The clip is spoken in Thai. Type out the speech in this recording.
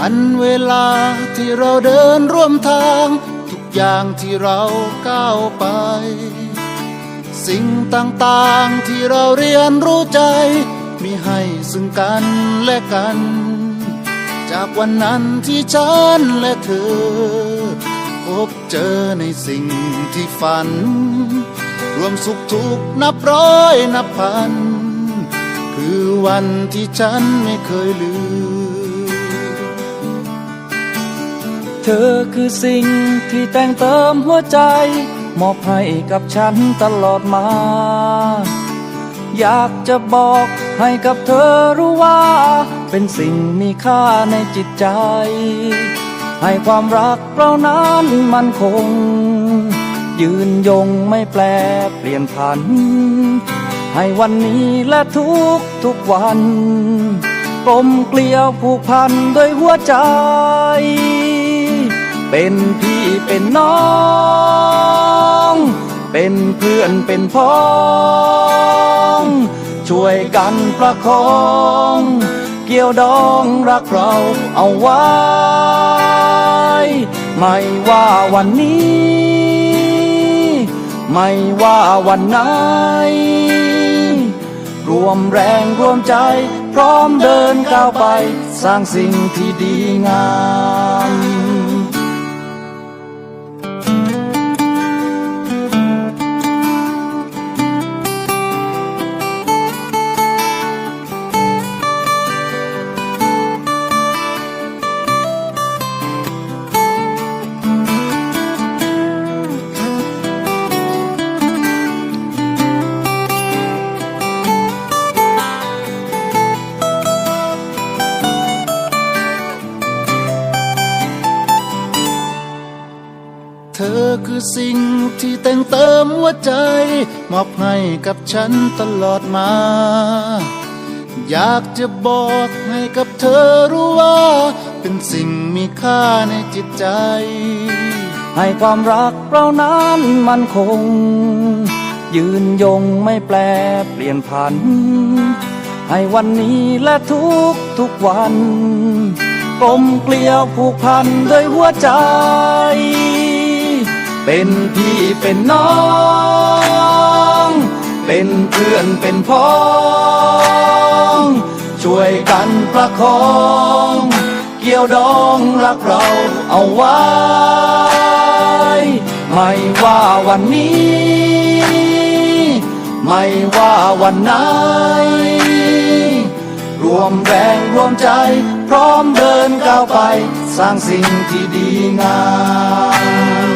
วันเวลาที่เราเดินร่วมทาง ทุกอย่างที่เราก้าวไป สิ่งต่างๆที่เราเรียนรู้ใจ มีให้ซึ่งกันและกัน จากวันนั้นที่ฉันและเธอ พบเจอในสิ่งที่ฝัน รวมสุขทุกข์นับร้อยนับพัน คือวันที่ฉันไม่เคยลืม เธอคือสิ่งที่แต่งเติมหัวใจ มอบให้กับฉันตลอดมา อยากจะบอกให้กับเธอรู้ว่า เป็นสิ่งมีค่าในจิตใจ ให้ความรักเรานั้นมันคง ยืนยงไม่แปลเปลี่ยนผัน ให้วันนี้และทุกทุกวันกลมเกลียวผูกพันด้วยหัวใจ เป็นพี่เป็นน้อง เป็นเพื่อนเป็นพ้อง ช่วยกันประคอง เกี่ยวดองรักเราเอาไว้ ไม่ว่าวันนี้ ไม่ว่าวันไหน รวมแรงรวมใจ พร้อมเดินก้าวไป สร้างสิ่งที่ดีงาม เธอคือสิ่งที่แต่งเติมหัวใจ มอบให้กับฉันตลอดมา อยากจะบอกให้กับเธอรู้ว่า เป็นสิ่งมีค่าในจิตใจ ให้ความรักเรานั้นมันคง ยืนยงไม่แปลเปลี่ยนผัน ให้วันนี้และทุกทุกวันกลมเกลียวผูกพันด้วยหัวใจ เป็นพี่เป็นน้อง เป็นเพื่อนเป็นพ้อง ช่วยกันประคอง เกี่ยวดองรักเราเอาไว้ ไม่ว่าวันนี้ ไม่ว่าวันไหน รวมแรงรวมใจ พร้อมเดินก้าวไป สร้างสิ่งที่ดีงาม